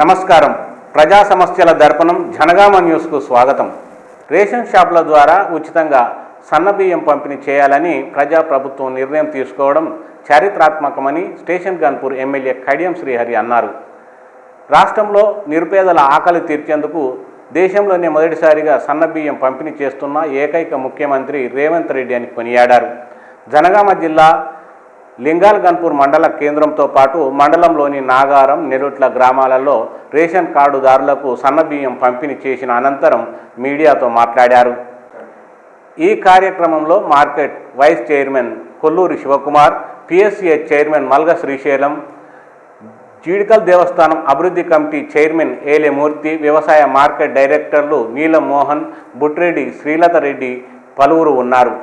నమస్కారం. ప్రజా సమస్యల దర్పణం జనగామ న్యూస్కు స్వాగతం. రేషన్ షాపుల ద్వారా ఉచితంగా సన్నబియ్యం పంపిణీ చేయాలని ప్రజా ప్రభుత్వం నిర్ణయం తీసుకోవడం చారిత్రాత్మకమని స్టేషన్ గన్పూర్ ఎమ్మెల్యే కడియం శ్రీహరి అన్నారు. రాష్ట్రంలో నిరుపేదల ఆకలి తీర్చేందుకు దేశంలోనే మొదటిసారిగా సన్నబియ్యం పంపిణీ చేస్తున్న ఏకైక ముఖ్యమంత్రి రేవంత్ రెడ్డి అని కొనియాడారు. జనగామ జిల్లా లింగాల్గన్పూర్ మండల కేంద్రంతో పాటు మండలంలోని నాగారం నెరుట్ల గ్రామాలలో రేషన్ కార్డుదారులకు సన్నబియ్యం పంపిణీ చేసిన అనంతరం మీడియాతో మాట్లాడారు. ఈ కార్యక్రమంలో market vice chairman Kolluri Shivakumar PSCS chairman Malga Srisailam Jeedikal దేవస్థానం అభివృద్ధి కమిటీ చైర్మన్ ఏలే మూర్తి వ్యవసాయ మార్కెట్ డైరెక్టర్లు నీలం మోహన్ బుట్రెడ్డి శ్రీలత రెడ్డి పలువురు ఉన్నారు.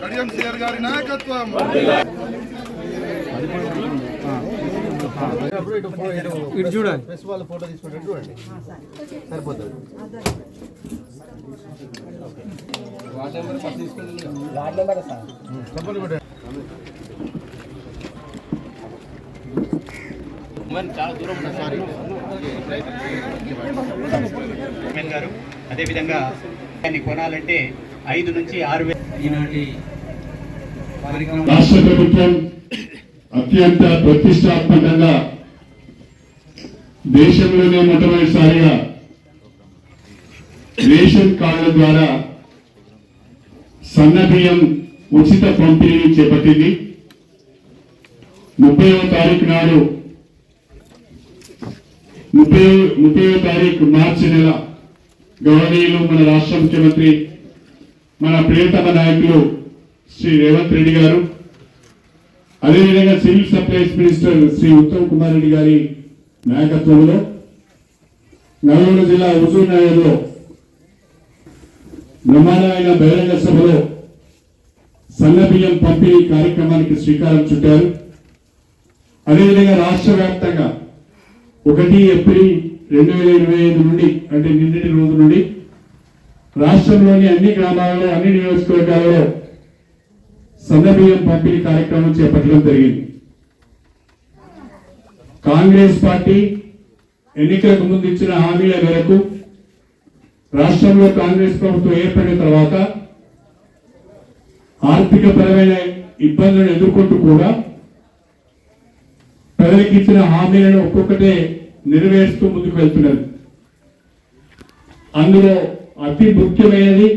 కడియం గారి నాయకత్వం ఇటు చూడండి ప్రెస్ వాళ్ళ ఫోటో తీసుకుంటే చూడండి సరిపోతుంది చెప్పండి బిడ్డ. చైర్మన్ గారు అదేవిధంగా దాన్ని కొనాలంటే ఐదు నుంచి ఆరు వేల ఈనాటి కార్యక్రమం రాష్ట్ర ప్రభుత్వం అత్యంత ప్రతిష్టాత్మకంగా దేశంలోనే మొట్టమొదటిసారిగా రేషన్ కార్డుల ద్వారా సన్న బియ్యం ఉచిత పంపిణీని చేపట్టింది ముప్పైవ తారీఖు నాడు ముప్పై ముప్పై తారీఖు మార్చి నెల గౌరవనీయులు మన రాష్ట్ర ముఖ్యమంత్రి మన ప్రియతమ నాయకులు శ్రీ రేవంత్ రెడ్డి గారు అదేవిధంగా civil supplies minister Shri Uttam Kumar Reddy గారి నాయకత్వంలో నల్గొండ జిల్లా హుజూర్ నగర్లో బ్రహ్మాండమైన బహిరంగ సభలో సన్నబియ్యం పంపిణీ కార్యక్రమానికి శ్రీకారం చుట్టారు. అదేవిధంగా రాష్ట్ర వ్యాప్తంగా ఒకటి ఏప్రిల్ రెండు వేల ఇరవై ఐదు నుండి అంటే నిన్నటి రోజు నుండి రాష్ట్రంలోని అన్ని గ్రామాలలో అన్ని నియోజకవర్గాలలో సన్నబియ్యం పంపిణీ కార్యక్రమం చేపట్టడం జరిగింది. కాంగ్రెస్ పార్టీ ఎన్నికలకు ముందు ఇచ్చిన హామీల మేరకు రాష్ట్రంలో కాంగ్రెస్ ప్రభుత్వం ఏర్పడిన తర్వాత ఆర్థిక పరమైన ఇబ్బందులను ఎదుర్కొంటూ కూడా ప్రజలకు ఇచ్చిన హామీలను ఒక్కొక్కటే నెరవేరుస్తూ ముందుకు వెళ్తున్నారు అందులో అతి ముఖ్యమైనది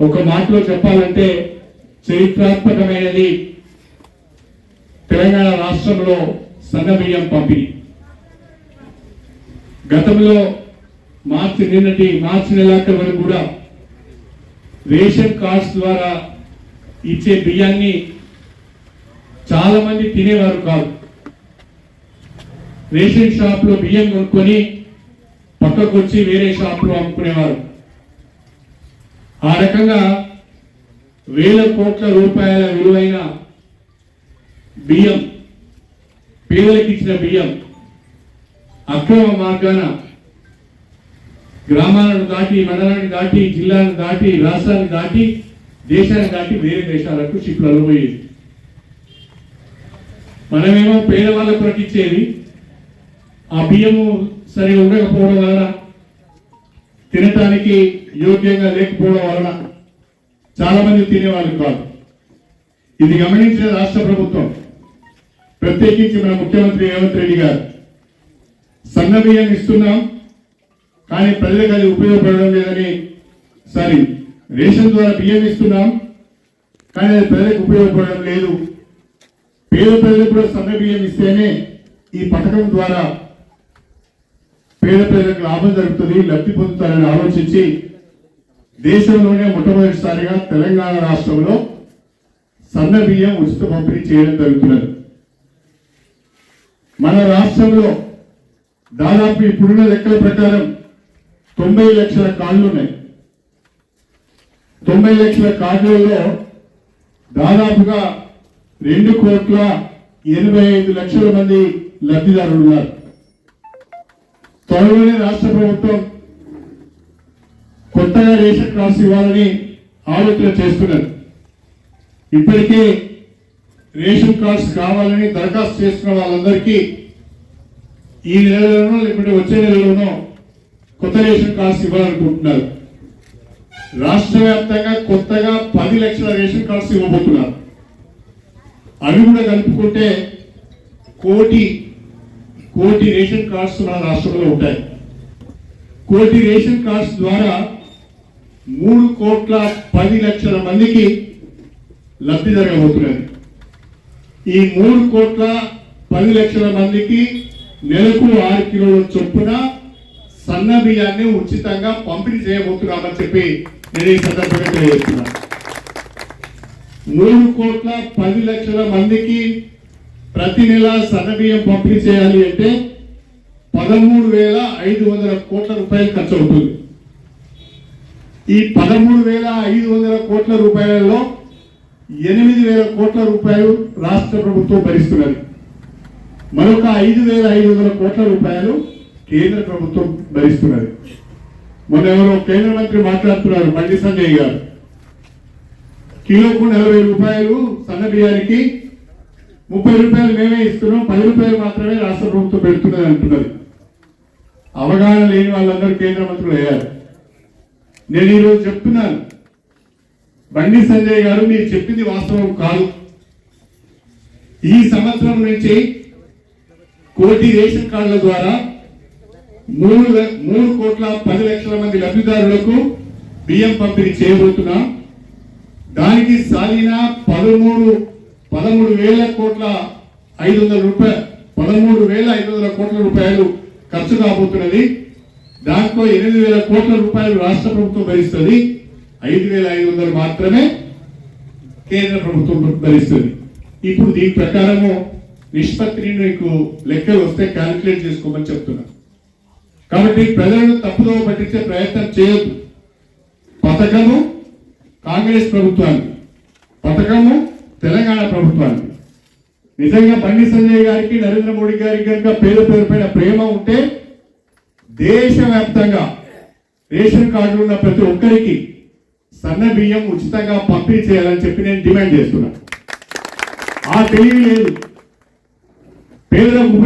ఒక మాటలో చెప్పాలంటే చరిత్రాత్మకమైనది తెలంగాణ రాష్ట్రంలో సన్నబియ్యం పంపిణీ. గతంలో మార్చి నిన్నటి మార్చి నెలాఖరు వరకు కూడా రేషన్ కార్డ్స్ ద్వారా ఇచ్చే బియ్యాన్ని చాలా మంది తినేవారు కాదు. రేషన్ షాప్లో బియ్యం కొనుక్కొని పక్కకు వచ్చి వేరే షాప్లో అమ్ముకునేవారు. ఆ రకంగా వేల కోట్ల రూపాయల విలువైన బియ్యం పేదలకు ఇచ్చిన బియ్యం అక్రమ మార్గాన గ్రామాలను దాటి మండలాన్ని దాటి జిల్లాను దాటి రాష్ట్రాన్ని దాటి దేశాన్ని దాటి వేరే దేశాలకు షిప్లలో పోయేది మనమేమో పేదవాళ్ళ కొరకు ఇచ్చేది ఆ బియ్యము సరిగా ఉండకపోవడం వలన తినటానికి యోగ్యంగా లేకపోవడం వలన చాలా మంది తినేవాళ్ళు కాదు. ఇది గమనించిన రాష్ట్ర ప్రభుత్వం. ప్రత్యేకించి మన ముఖ్యమంత్రి రేవంత్ రెడ్డి గారు. సన్న బియ్యం ఇస్తున్నాం కానీ ప్రజలకు అది ఉపయోగపడడం లేదని సారీ. రేషన్ ద్వారా బియ్యం ఇస్తున్నాం కానీ అది ప్రజలకు ఉపయోగపడడం లేదు. పేద ప్రజలకు కూడా సన్న బియ్యం ఇస్తేనే ఈ పథకం ద్వారా పేద ప్రజలకు లాభం జరుగుతుంది లబ్ధి పొందుతారని ఆలోచించి దేశంలోనే మొట్టమొదటిసారిగా తెలంగాణ రాష్ట్రంలో సన్న బియ్యం ఉచిత పంపిణీ చేయడం జరుగుతున్నది. మన రాష్ట్రంలో దాదాపు ఇప్పుడున్న లెక్కల ప్రకారం తొంభై లక్షల కార్డులు ఉన్నాయి. తొంభై లక్షల కార్డులలో దాదాపుగా రెండు కోట్ల ఎనభై ఐదు లక్షల మంది లబ్ధిదారులు ఉన్నారు. త్వరలోనే రాష్ట్ర ప్రభుత్వం కొత్తగా రేషన్ కార్డ్స్ ఇవ్వాలని ఆలోచన చేస్తున్నారు. ఇప్పటికే రేషన్ కార్డ్స్ కావాలని దరఖాస్తు చేసుకున్న వాళ్ళందరికీ ఈ నెలలోనో లేకుంటే వచ్చే నెలలోనో కొత్త రేషన్ కార్డ్స్ ఇవ్వాలనుకుంటున్నారు. రాష్ట్ర వ్యాప్తంగా కొత్తగా పది లక్షల రేషన్ కార్డ్స్ ఇవ్వబోతున్నారు. అవి కూడా కలుపుకుంటే కోటి కోటి రేషన్ కార్డ్స్ మన రాష్ట్రంలో ఉంటాయి. కోటి రేషన్ కార్డ్స్ ద్వారా మూడు కోట్ల పది లక్షల మందికి లబ్ధి జరగబోతున్నది. ఈ మూడు కోట్ల పది లక్షల మందికి నెలకు ఆరు కిలోల చొప్పున సన్న బియ్యాన్ని ఉచితంగా పంపిణీ చేయబోతున్నామని చెప్పి నేను ఈ సందర్భంగా తెలియజేస్తున్నాను. మూడు కోట్ల పది లక్షల మందికి ప్రతి నెల సన్నబియ్యం పంపిణీ చేయాలి అంటే పదమూడు వేల ఐదు వందల కోట్ల రూపాయలు ఖర్చు అవుతుంది. ఈ పదమూడు వేల ఐదు వందల కోట్ల రూపాయలలో ఎనిమిది వేల కోట్ల రూపాయలు రాష్ట్ర ప్రభుత్వం భరిస్తున్నది. మరొక ఐదు వేల ఐదు వందల కోట్ల రూపాయలు కేంద్ర ప్రభుత్వం భరిస్తున్నది. మొన్న ఎవరో కేంద్ర మంత్రి మాట్లాడుతున్నారు బండి సంజయ్ గారు. కిలోకు నలభై రూపాయలు సన్న బియ్యానికి ముప్పై రూపాయలు మేమే ఇస్తున్నాం పది రూపాయలు మాత్రమే రాష్ట్ర ప్రభుత్వం పెడుతున్నది అంటున్నది. అవగాహన లేని వాళ్ళందరూ కేంద్ర మంత్రులు అయ్యారు. నేను ఈరోజు చెప్తున్నాను. బండి సంజయ్ గారు మీరు చెప్పింది వాస్తవం కాదు. ఈ సంవత్సరం నుంచి కోటి రేషన్ కార్డుల ద్వారా మూడు మూడు కోట్ల పది లక్షల మంది లబ్ధిదారులకు బియ్యం పంపిణీ చేయబోతున్నాం. దానికి సాలిన పదమూడు పదమూడు వేల కోట్ల ఐదు వందల రూపాయలు పదమూడు వేల ఐదు వందల కోట్ల రూపాయలు ఖర్చు కాబోతున్నది. దాంట్లో ఎనిమిది వేల కోట్ల రూపాయలు రాష్ట్ర ప్రభుత్వం భరిస్తుంది. ఐదు వేల ఐదు వందలు మాత్రమే కేంద్ర ప్రభుత్వం భరిస్తుంది. ఇప్పుడు దీని ప్రకారము నిష్పత్తిని నీకు లెక్కలు వస్తే క్యాలిక్యులేట్ చేసుకోమని చెప్తున్నా. కాబట్టి ప్రజలను తప్పుదోవ పట్టించే ప్రయత్నం చేయొద్దు. పథకము కాంగ్రెస్ ప్రభుత్వానికి పథకము తెలంగాణ ప్రభుత్వానికి నిజంగా బండి సంజయ్ గారికి నరేంద్ర మోడీ గారికి కనుక పేద పేరు పైన ప్రేమ ఉంటే దేశవ్యాప్తంగా రేషన్ కార్డులు ఉన్న ప్రతి ఒక్కరికి సన్న బియ్యం ఉచితంగా పంపిణీ చేయాలని చెప్పి నేను డిమాండ్ చేస్తున్నా. ఆ తెలివి లేదు. పేదలకు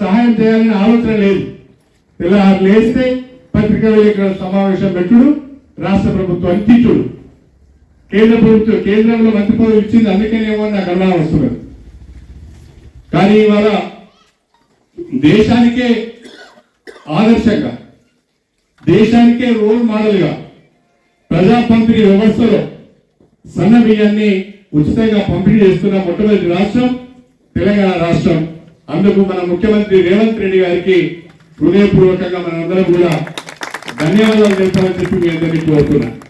సహాయం చేయాలని ఆలోచన లేదు. తెల్లారు లేస్తే పత్రికా విలేకరుల సమావేశం పెట్టుడు రాష్ట్ర ప్రభుత్వాన్ని తీర్చుడు కేంద్ర ప్రభుత్వం కేంద్రంలో మంత్రి పదవి ఇచ్చింది అందుకేనేమో నాకు అనుమానం వస్తున్నారు కానీ ఇవాళ దేశానికే ఆదర్శంగా దేశానికే రోల్ మోడల్గా ప్రజా వ్యవస్థలో సన్న బియ్యాన్ని ఉచితంగా పంపిణీ చేస్తున్న మొట్టమొదటి రాష్ట్రం తెలంగాణ రాష్ట్రం. అందుకు మన ముఖ్యమంత్రి రేవంత్ రెడ్డి గారికి హృదయపూర్వకంగా మనందరం కూడా ధన్యవాదాలు చెప్పాలని చెప్పి మీ అందరినీ కోరుతున్నాను.